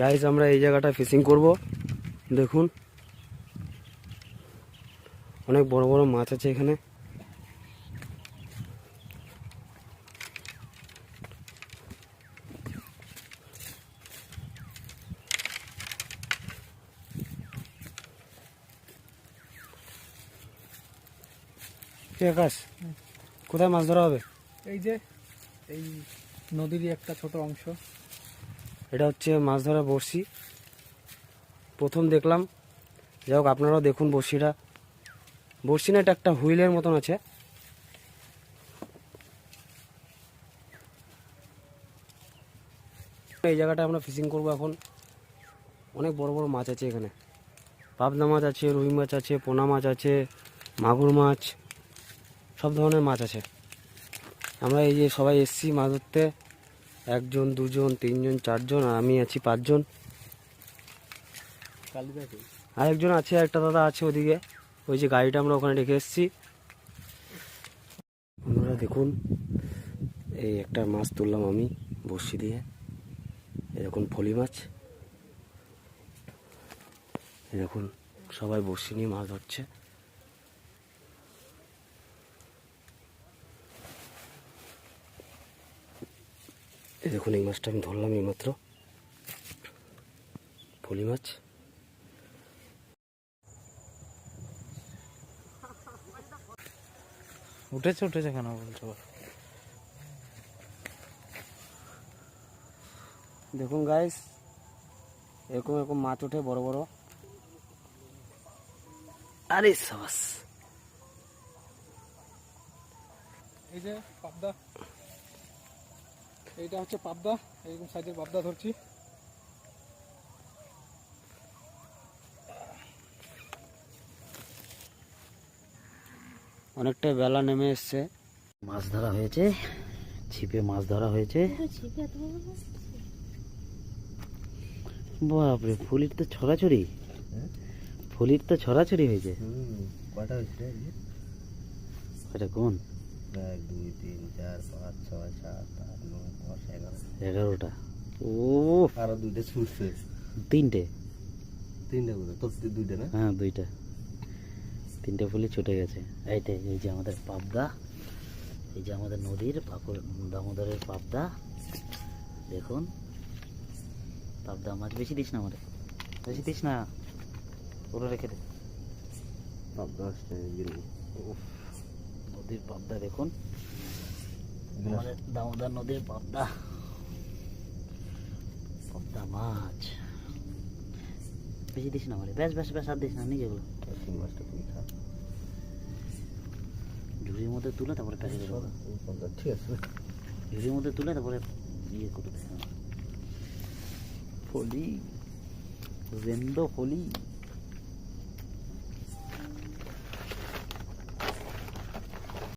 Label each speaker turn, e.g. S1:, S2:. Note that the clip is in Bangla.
S1: গাইজ আমরা এই জায়গাটা ফিশিং করব দেখুন অনেক বড় বড় মাছ আছে এখানে আকাশ কোথায় মাছ ধরা হবে
S2: এই যে এই নদীরই একটা ছোট অংশ
S1: এটা হচ্ছে মাছ ধরা বড়শি প্রথম দেখলাম যাই হোক আপনারাও দেখুন বড়শিটা বড়শি না এটা একটা হুইলের মতন আছে এই জায়গাটা আমরা ফিশিং করব এখন অনেক বড় বড় মাছ আছে এখানে পাবদা মাছ আছে রুই মাছ আছে পোনা মাছ আছে মাগুর মাছ সব ধরনের মাছ আছে আমরা এই যে সবাই এসছি মাছ ধরতে একজন দুজন তিনজন চারজন আর আমি আছি পাঁচজন আরেকজন আছে একটা দাদা আছে ওদিকে ওই যে গাড়িটা আমরা ওখানে রেখে এসেছি আপনারা দেখুন এই একটা মাছ তুললাম আমি বসি দিয়ে এরকম ফলি মাছ এরকম সবাই বসি নিয়ে মাছ ধরছে এই দেখুন এই মাছটা আমি ধরলাম এইমাত্র মাত্র পলি মাছ উঠেছে উঠেছে কেন বলছো দেখুন গাইস এরকম এরকম মাছ ওঠে বড় বড় আরে সাবাস
S2: এই যে পাবদা এইটা হচ্ছে পাবদা এরকম সাইজের পাবদা ধরছি
S1: অনেকটা বেলা নেমে এসছে মাছ ধরা হয়েছে ছিপে মাছ ধরা হয়েছে বাপরে ফুলির তো ছড়াছড়ি হ্যাঁ? ফুলির তো ছড়াছড়ি হয়েছে কটা হয়েছে এটা কোন
S3: এক দুই তিন চার পাঁচ ছয় সাত আট নয়
S1: এগারোটা ও আরো দুইটা তিনটে দুইটা হ্যাঁ দুইটা তিনটে ফুলে ছুটে গেছে এইটাই এই যে আমাদের পাবদা এই যে আমাদের নদীর পাকুর দামোদরের পাবদা দেখুন পাবদা মাছ বেশি দিস না আমাদের বেশি দিস না ওরা রেখে
S3: দে পাবদা আসছে
S1: নদীর পাবদা দেখুন আমাদের দামোদর নদীর পাবদা পাবদা মাছ বেশি দিস না বলে বেশ বেশ বেশ আর দিস না নিজেগুলো জুড়ির মধ্যে তুলে তারপরে প্যাকেটে ঠিক আছে ঝুড়ির মধ্যে তুলে তারপরে ইয়ে করে দেখ হোলি রেন্ডো হোলি